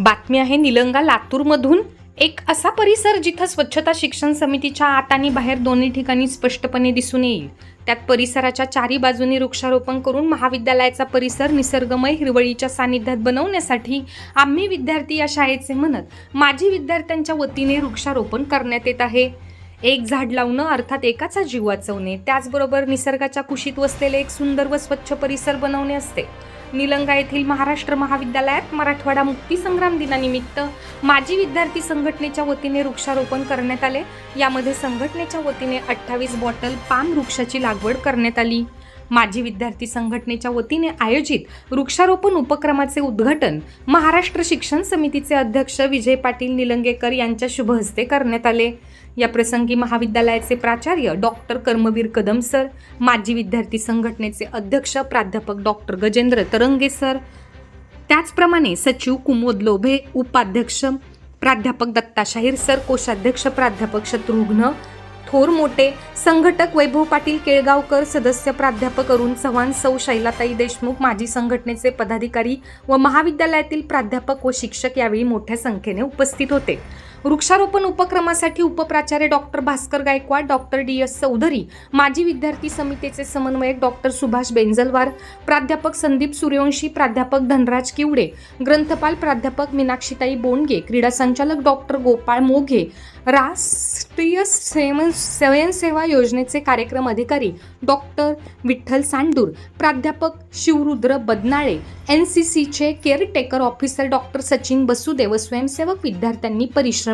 बातमी आहे निलंगा लातूरमधून. एक असा परिसर जिथं स्वच्छता शिक्षण समितीच्या आत आणि बाहेर दोन्ही ठिकाणी स्पष्टपणे दिसून येईल. त्यात परिसराच्या चारी बाजूनी वृक्षारोपण करून महाविद्यालयाचा परिसर निसर्गमय हिरवळीच्या सानिध्यात बनवण्यासाठी आम्ही विद्यार्थी या शाळेचे म्हणत माजी विद्यार्थ्यांच्या वतीने वृक्षारोपण करण्यात येत आहे. एक झाड लावणं अर्थात एकाचा जीव वाचवणे त्याचबरोबर निसर्गाच्या कुशीत वसलेले एक सुंदर व स्वच्छ परिसर बनवणे असते. निलंगा येथील महाराष्ट्र महाविद्यालयात मराठवाडा मुक्तीसंग्राम दिनानिमित्त माजी विद्यार्थी संघटनेच्या वतीने वृक्षारोपण करण्यात आले. यामध्ये संघटनेच्या वतीने अठ्ठावीस बॉटल पाम वृक्षाची लागवड करण्यात आली. माजी विद्यार्थी संघटनेच्या वतीने आयोजित वृक्षारोपण उपक्रमाचे उद्घाटन महाराष्ट्र शिक्षण समितीचे अध्यक्ष विजय पाटील निलंगेकर यांच्या शुभ हस्ते करण्यात आले. या प्रसंगी महाविद्यालयाचे प्राचार्य डॉक्टर कर्मवीर कदम सर माजी विद्यार्थी संघटनेचे अध्यक्ष प्राध्यापक डॉक्टर गजेंद्र तरंगे सर त्याचप्रमाणे सचिव कुमोद लोभे उपाध्यक्ष प्राध्यापक दत्ता शाहीर सर कोषाध्यक्ष प्राध्यापक शत्रुघ्न थोर मोठे संघटक वैभव पाटील केळगावकर सदस्य प्राध्यापक अरुण चव्हाण सौ शैलाताई देशमुख माजी संघटनेचे पदाधिकारी व महाविद्यालयातील प्राध्यापक व शिक्षक यावेळी मोठ्या संख्येने उपस्थित होते. वृक्षारोपण उपक्रमासाठी उपप्राचार्य doctor Bhaskar Gaikwad doctor D S Chaudhari माजी विद्यार्थी समितीचे समन्वयक डॉक्टर सुभाष बेंजलवार प्राध्यापक संदीप सूर्यवंशी प्राध्यापक धनराज किवडे ग्रंथपाल प्राध्यापक मीनाक्षीताई बोंडगे क्रीडा संचालक डॉक्टर गोपाळ मोघे राष्ट्रीय स्वयं स्वयंसेवा योजनेचे कार्यक्रम अधिकारी डॉक्टर विठ्ठल सांडूर प्राध्यापक शिवरुद्र बदनाळे एन सी सीचे caretaker officer doctor Sachin Basude व स्वयंसेवक विद्यार्थ्यांनी परिश्रम